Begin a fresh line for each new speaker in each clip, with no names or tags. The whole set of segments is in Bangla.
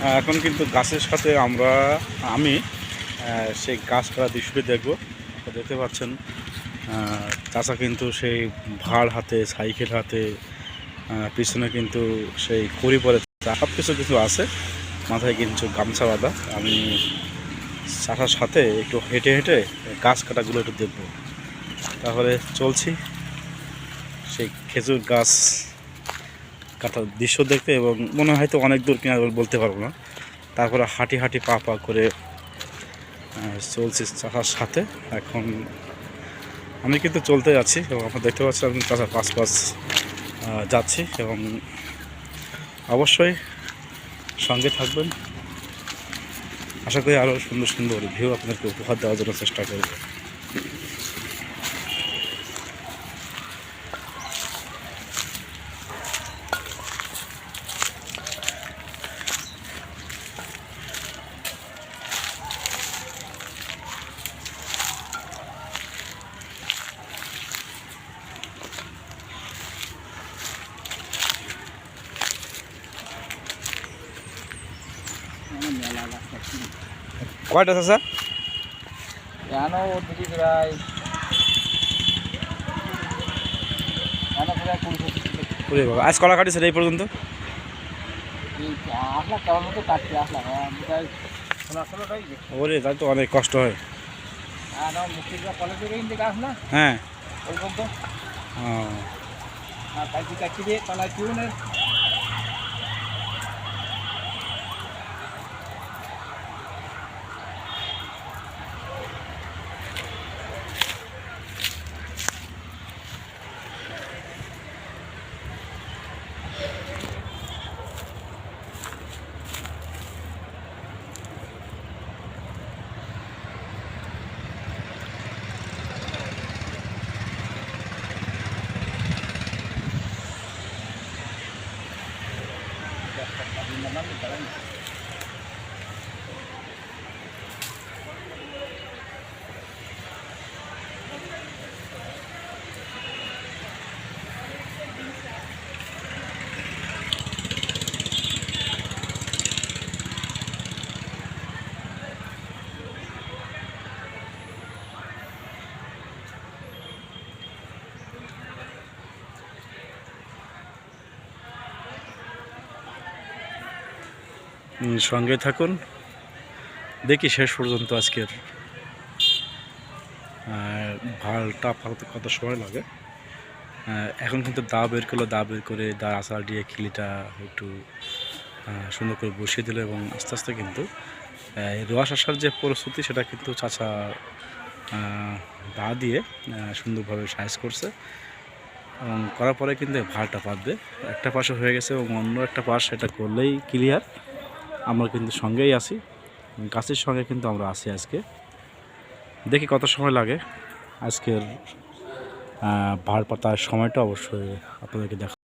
আহ, এখন কিন্তু গাছের সাথে আমরা আমি সেই গাছ কাটা দৃশ্যটি দেখব। দেখতে পাচ্ছেন চাচা কিন্তু সেই ভাড় হাতে সাইকেল হাতে পিছনে কিন্তু সেই কড়ি পরে সব কিছু কিছু আছে। মাথায় কিন্তু গামছা বাঁধা। আমি চাষার সাথে একটু হেঁটে হেঁটে গাছ কাটাগুলো একটু দেখব। তাহলে চলছি। সেই খেজুর গাছ কাটার দৃশ্য দেখতে এবং মনে হয়তো অনেক দূর কিনা বলতে পারব না। তারপরে হাঁটি হাঁটি পা পা করে চলছি চাষার সাথে। এখন আমি কিন্তু চলতে যাচ্ছি এবং আপনারা দেখতে পাচ্ছেন আমি চাষার পাশ পাশ যাচ্ছি এবং অবশ্যই সঙ্গে থাকবেন। আশা করি আরও সুন্দর সুন্দর ভিউ আপনাদেরকে উপহার দেওয়ার জন্য চেষ্টা করব। কয়টা চাষা
কেন ওদিকে প্রায়।
ওরে বাবা আজ কলা কাটিছে এই পর্যন্ত? ওরে তাই তো অনেক কষ্ট হয়। হ্যাঁ।
ওই পর্যন্ত
সঙ্গে থাকুন। দেখি শেষ পর্যন্ত আজকের ভালটা ফালতে কত সময় লাগে। এখন কিন্তু দা বের করল, দা বের করে দা আচার দিয়ে খিলিটা একটু সুন্দর করে বসিয়ে দিল এবং আস্তে আস্তে কিন্তু রস আসার যে প্রস্তুতি সেটা কিন্তু চাচা দা দিয়ে সুন্দরভাবে সাইজ করছে। এবং করার পরে কিন্তু এই ভালটা পাতবে একটা পাশে হয়ে গেছে এবং অন্য একটা পাশ এটা করলেই ক্লিয়ার আমরা কিন্তু সঙ্গেই আছি। গাছের সঙ্গে কিন্তু আমরা আছি আজকে। দেখি কত সময় লাগে। আজকের ভাড় পাতার সময়টা অবশ্যই আপনাদেরকে দেখা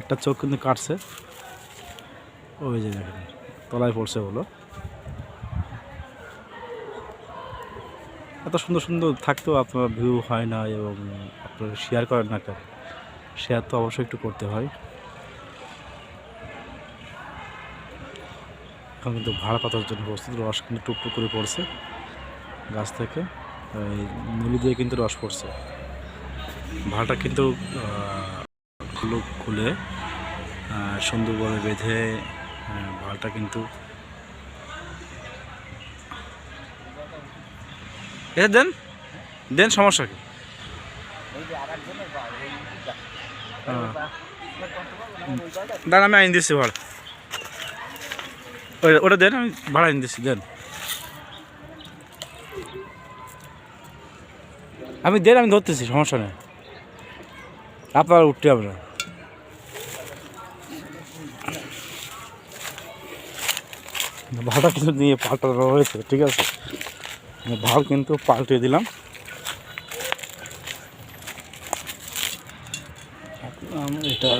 একটা চোখ কিন্তু কাটছে। ওই যে দেখেন, তলায় পড়ছে হলো এত সুন্দর সুন্দর থাকতেও আপনার ভিউ হয় না এবং আপনারা শেয়ার করেন না কেন? শেয়ার তো অবশ্যই একটু করতে হয়। এখন কিন্তু ভাড়া পাতার জন্য প্রস্তুত রস কিন্তু টুকটুক করে পড়ছে গাছ থেকে। এই মুলি দিয়ে কিন্তু রস পড়ছে। ভাড়াটা কিন্তু খুলে সুন্দরভাবে বেঁধে ভাড়াটা কিন্তু এ দেন দেন সমস্যা কি? দাঁড়ান আমি আইন দিচ্ছি ভাড়া। ওটা দেন, আমি ভাড়া দিচ্ছি দেন। আমি দেন, আমি ধরতেছি, সমস্যা নেই। আপনারা উঠতে হবে না। ভাড়া কিন্তু নিয়ে পাল্টানো হয়েছে, ঠিক আছে? ভালো কিন্তু পাল্টে দিলাম এখন এটা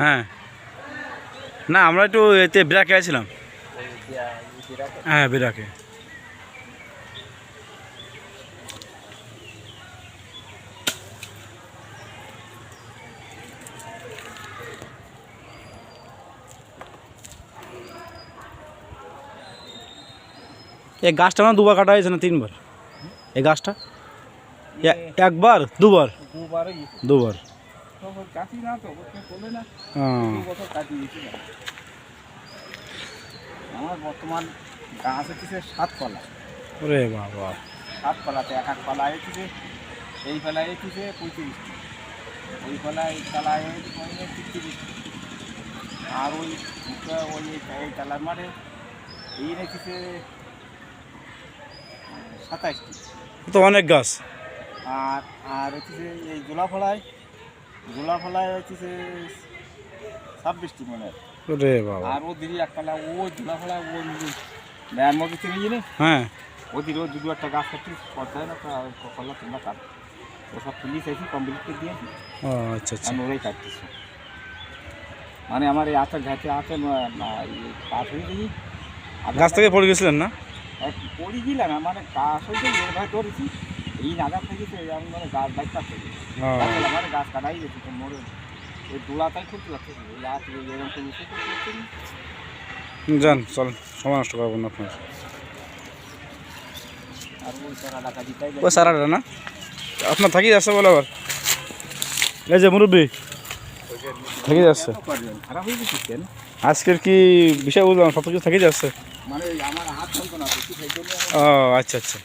হ্যাঁ। না আমরা একটু এতে বিরাকে আছিলাম। হ্যাঁ বিরাকে। এই গাছটা না দুবার কাটা হয়েছে না তিনবার? এই গাছটা? একবার? দুবার?
দুবারই। গেছে
দুবার।
আমার বর্তমান গাছ হচ্ছে সাত কলা
ওরে বাবা।
সাত কলাতে এক এক কলা এসেছে এই এসেছে পঁয়ত্রিশটি ওই আর ওই ওই এই মাঠে এই রেখেছে সাতাইশটি।
তো অনেক গাছ।
আর আর হচ্ছে এই গোলাফলায় গোলাফলায় হচ্ছে ছাব্বিশটি মনে
ওরে বাবা।
আর ও দিদি একটা ওই গোলাফলায় ওই ম্যান মধ্যে চিনি জিনে
হ্যাঁ।
ওদের ও দুটো একটা গাছ কাটছি না কলা তোমরা কাট। ওসব পুলিশ এসে কমপ্লিট করে দিয়েছি
আচ্ছা আচ্ছা।
আমি ওরাই কাটতেছি। মানে আমার এই আচার ঘাটে আছে কাঠ হয়ে গেছি।
গাছ থেকে পড়ে গেছিলেন না?
পড়ি গেলাম মানে গাছ হয়েছে ধরেছি। এই নাগাদ থেকে তো আমি মানে গাছ বাইক কাটতে গেছি কাটাই গেছে তো মরে ওই দোলাটাই খুব লাগছে এরকম
যান চলেন সময় নষ্ট করবেন না আপনার।
ওই
সারাটা না? আপনার থাকি যাচ্ছে বলে আবার। এই যে মুরব্বী থাকি যাচ্ছে। আজকের কি বিষয় বুঝলাম সব কিছু থাকি যাচ্ছে।
মানে আমার
ও আচ্ছা আচ্ছা।